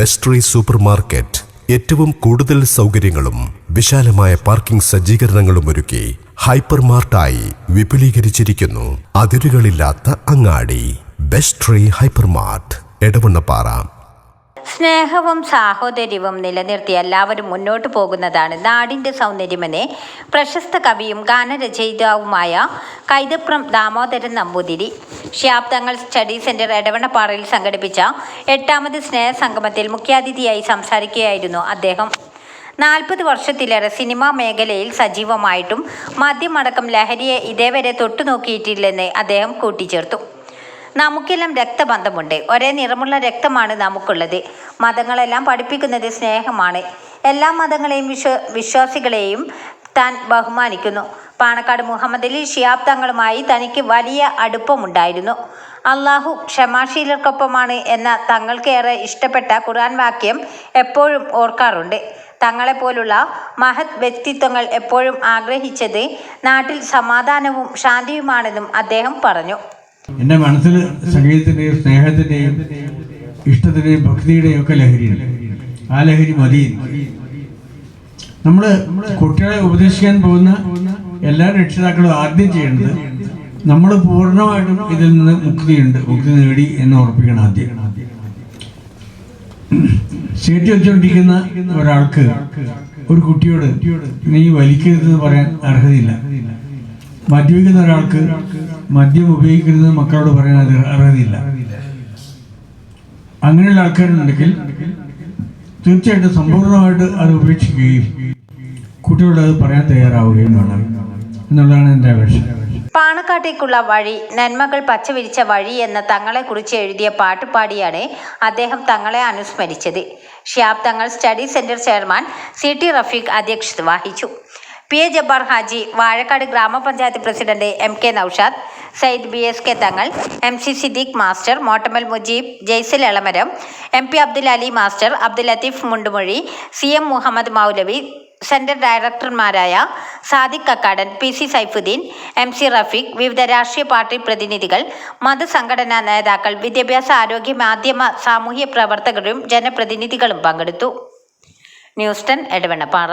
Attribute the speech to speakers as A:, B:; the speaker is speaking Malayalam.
A: ബെസ്ട്രി സൂപ്പർ മാർക്കറ്റ് ഏറ്റവും കൂടുതൽ സൗകര്യങ്ങളും വിശാലമായ പാർക്കിംഗ് സജ്ജീകരണങ്ങളും ഒരുക്കി ഹൈപ്പർ മാർട്ടായി വിപുലീകരിച്ചിരിക്കുന്നു. അതിരുകളില്ലാത്ത അങ്ങാടി. ബെസ്ട്രി ഹൈപ്പർ മാർട്ട് എടവണ്ണപ്പാറ.
B: സ്നേഹവും സാഹോദര്യവും നിലനിർത്തി എല്ലാവരും മുന്നോട്ട് പോകുന്നതാണ് നാടിന്റെ സൗന്ദര്യമെന്ന് പ്രശസ്ത കവിയും ഗാനരചയിതാവുമായ കൈതപ്രം ദാമോദരൻ നമ്പൂതിരി. ശാബ്ദങ്ങൾ സ്റ്റഡി സെന്റർ എടവണപ്പാറയിൽ സംഘടിപ്പിച്ച എട്ടാമത് സ്നേഹ സംഗമത്തിൽ മുഖ്യാതിഥിയായി സംസാരിക്കുകയായിരുന്നു അദ്ദേഹം. നാൽപ്പത് വർഷത്തിലേറെ സിനിമാ മേഖലയിൽ സജീവമായിട്ടും മദ്യമടക്കം ലഹരിയെ ഇതേവരെ തൊട്ടുനോക്കിയിട്ടില്ലെന്ന് അദ്ദേഹം കൂട്ടിച്ചേർത്തു. നമുക്കെല്ലാം രക്തബന്ധമുണ്ട്. ഒരേ നിറമുള്ള രക്തമാണ് നമുക്കുള്ളത്. മതങ്ങളെല്ലാം പഠിപ്പിക്കുന്നത് സ്നേഹമാണ്. എല്ലാ മതങ്ങളെയും വിശ്വ വിശ്വാസികളെയും താൻ ബഹുമാനിക്കുന്നു. പാണക്കാട് മുഹമ്മദ് അലി ഷിയാബ് തങ്ങളുമായി തനിക്ക് വലിയ അടുപ്പമുണ്ടായിരുന്നു. അള്ളാഹു ക്ഷമാശീലർക്കൊപ്പമാണ് എന്ന തങ്ങൾക്കേറെ ഇഷ്ടപ്പെട്ട ഖുർആൻ വാക്യം എപ്പോഴും ഓർക്കാറുണ്ട്. തങ്ങളെപ്പോലുള്ള മഹത് വ്യക്തിത്വങ്ങൾ എപ്പോഴും ആഗ്രഹിച്ചത് നാട്ടിൽ സമാധാനവും ശാന്തിയുമാണെന്നും അദ്ദേഹം പറഞ്ഞു.
C: എന്റെ മനസ്സിൽ സംഗീതത്തിന്റെയും സ്നേഹത്തിന്റെയും ഇഷ്ടത്തിന്റെയും ഭക്തിയുടെയും ഒക്കെ ലഹരിയാണ്. ആ ലഹരി മതി. നമ്മൾ കുട്ടികളെ ഉപദേശിക്കാൻ പോകുന്ന എല്ലാ രക്ഷിതാക്കളും ആദ്യം ചെയ്യേണ്ടത് നമ്മൾ പൂർണമായിട്ടും ഇതിൽ നിന്ന് മുക്തിയുണ്ട് മുക്തി നേടി എന്ന് ഉറപ്പിക്കണം ആദ്യം. സീറ്റ് വെച്ചുകൊണ്ടിരിക്കുന്ന ഒരാൾക്ക് ഒരു കുട്ടിയോട് നീ വലിക്കരുതെന്ന് പറയാൻ അർഹതയില്ല. മദ്യപിക്കുന്ന ഒരാൾക്ക് മദ്യം ഉപയോഗിക്കുന്നത് മക്കളോട് പറയാൻ അത് അർഹതയില്ല അങ്ങനെയുള്ള ആൾക്കാരുണ്ടെങ്കിൽ തീർച്ചയായിട്ടും സമ്പൂർണമായിട്ട് അത് ഉപേക്ഷിക്കുകയും കുട്ടികളോട് അത് പറയാൻ തയ്യാറാവുകയും വേണം എന്നുള്ളതാണ് എന്റെ അപേക്ഷ.
B: പാണക്കാട്ടേക്കുള്ള വഴി നന്മകൾ പച്ചവിരിച്ച വഴി എന്ന തങ്ങളെക്കുറിച്ച് എഴുതിയ പാട്ട് പാടിയാണ് അദ്ദേഹം തങ്ങളെ അനുസ്മരിച്ചത്. Shihab Thangal study centre chairman C T Rafeeq അധ്യക്ഷത വഹിച്ചു. പി എ ജബ്ബാർ ഹാജി വാഴക്കാട് ഗ്രാമപഞ്ചായത്ത് president M K Noushad Sayyid B S K Thangal M C Siddique master Mottamal Mujeeb Jaisal Elamaram M P Abdul Ali master Abdul Latheef Mundumuzhi C M Muhammad Moulavi centre ഡയറക്ടർമാരായ Sadiq Kakkadan P C Saifuddin M C Rafeeq വിവിധ രാഷ്ട്രീയ പാർട്ടി പ്രതിനിധികൾ മതസംഘടനാ നേതാക്കൾ വിദ്യാഭ്യാസ ആരോഗ്യ മാധ്യമ സാമൂഹ്യ പ്രവർത്തകരും ജനപ്രതിനിധികളും പങ്കെടുത്തു. News ten Edavannappara.